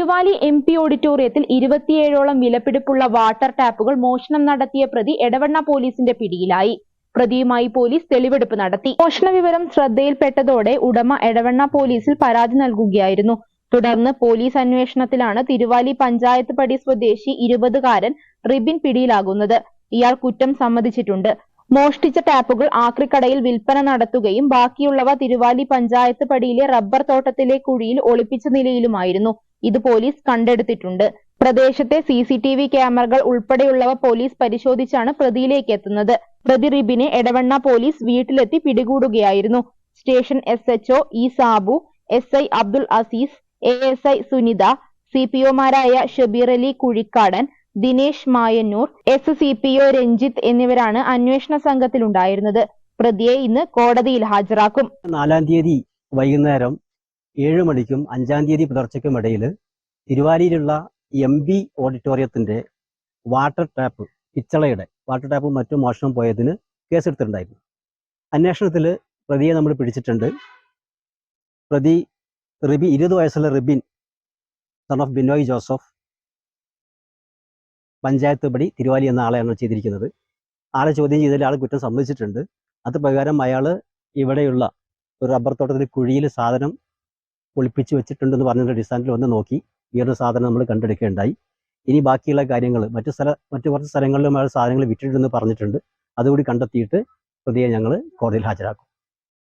Thiruvali M P ഓഡിറ്റോറിയത്തിൽ ഇരുപത്തിയേഴോളം വിലപിടിപ്പുള്ള water ടാപ്പുകൾ മോഷണം നടത്തിയ പ്രതി എടവണ്ണ പോലീസിന്റെ പിടിയിലായി. പ്രതിയുമായി പോലീസ് തെളിവെടുപ്പ് നടത്തി. മോഷണ വിവരം ശ്രദ്ധയിൽപ്പെട്ടതോടെ ഉടമ എടവണ്ണ പോലീസിൽ പരാതി നൽകുകയായിരുന്നു. തുടർന്ന് പോലീസ് അന്വേഷണത്തിലാണ് തിരുവാലി പഞ്ചായത്ത് പടി സ്വദേശി ഇരുപതുകാരൻ റിബിൻ പിടിയിലാകുന്നത്. ഇയാൾ കുറ്റം സമ്മതിച്ചിട്ടുണ്ട്. മോഷ്ടിച്ച ടാപ്പുകൾ ആക്രിക്കടയിൽ വിൽപ്പന നടത്തുകയും ബാക്കിയുള്ളവ തിരുവാലി പഞ്ചായത്ത് പടിയിലെ റബ്ബർ തോട്ടത്തിലെ കുഴിയിൽ ഒളിപ്പിച്ച നിലയിലുമായിരുന്നു. ഇത് പോലീസ് കണ്ടെടുത്തിട്ടുണ്ട്. പ്രദേശത്തെ സി സി ടി വി ക്യാമറകൾ ഉൾപ്പെടെയുള്ളവ പോലീസ് പരിശോധിച്ചാണ് പ്രതിയിലേക്ക് എത്തുന്നത്. പ്രതി റിബിനെ എടവണ്ണ പോലീസ് വീട്ടിലെത്തി പിടികൂടുകയായിരുന്നു. Station S H O E Sabu S I Abdul Aziz A S I Sunitha C P ഒമാരായ Shabeer Ali Kuzhikkadan Dinesh Mayannur S C P O Ranjith എന്നിവരാണ് അന്വേഷണ സംഘത്തിലുണ്ടായിരുന്നത്. പ്രതിയെ ഇന്ന് കോടതിയിൽ ഹാജരാക്കും. നാലാം തീയതി വൈകുന്നേരം ഏഴ് മണിക്കും അഞ്ചാം തീയതി പുലർച്ചയ്ക്കും ഇടയിൽ തിരുവാലിയിലുള്ള എം ബി ഓഡിറ്റോറിയത്തിന്റെ വാട്ടർ ടാപ്പ് പിച്ചളയുടെ വാട്ടർ ടാപ്പും മറ്റും മോഷണം പോയതിന് കേസെടുത്തിട്ടുണ്ടായിരുന്നു. അന്വേഷണത്തിൽ പ്രതിയെ നമ്മൾ പിടിച്ചിട്ടുണ്ട്. പ്രതി റിബി ഇരുപത് വയസ്സുള്ള Ribin son of Binoy Joseph Panchayat Padi Thiruvali എന്ന ആളെയാണ് ചെയ്തിരിക്കുന്നത്. ആളെ ചോദ്യം ചെയ്തതിൽ ആൾ കുറ്റം സമ്മതിച്ചിട്ടുണ്ട്. അത് പ്രകാരം അയാൾ ഇവിടെയുള്ള ഒരു റബ്ബർ തോട്ടത്തിൽ കുഴിയിൽ സാധനം ഒളിപ്പിച്ച് വെച്ചിട്ടുണ്ടെന്ന് പറഞ്ഞതിന്റെ അടിസ്ഥാനത്തിൽ ഒന്ന് നോക്കി. ഈ ഒരു സാധനം നമ്മൾ കണ്ടെടുക്കുകയുണ്ടായി ഇനി ബാക്കിയുള്ള കാര്യങ്ങൾ മറ്റു സ്ഥല മറ്റു കുറച്ച് സ്ഥലങ്ങളിലും അയാൾ സാധനങ്ങൾ വിറ്റിട്ടുണ്ടെന്ന് പറഞ്ഞിട്ടുണ്ട്. അതുകൂടി കണ്ടെത്തിയിട്ട് പ്രതിയെ ഞങ്ങൾ കോടതിയിൽ ഹാജരാക്കും.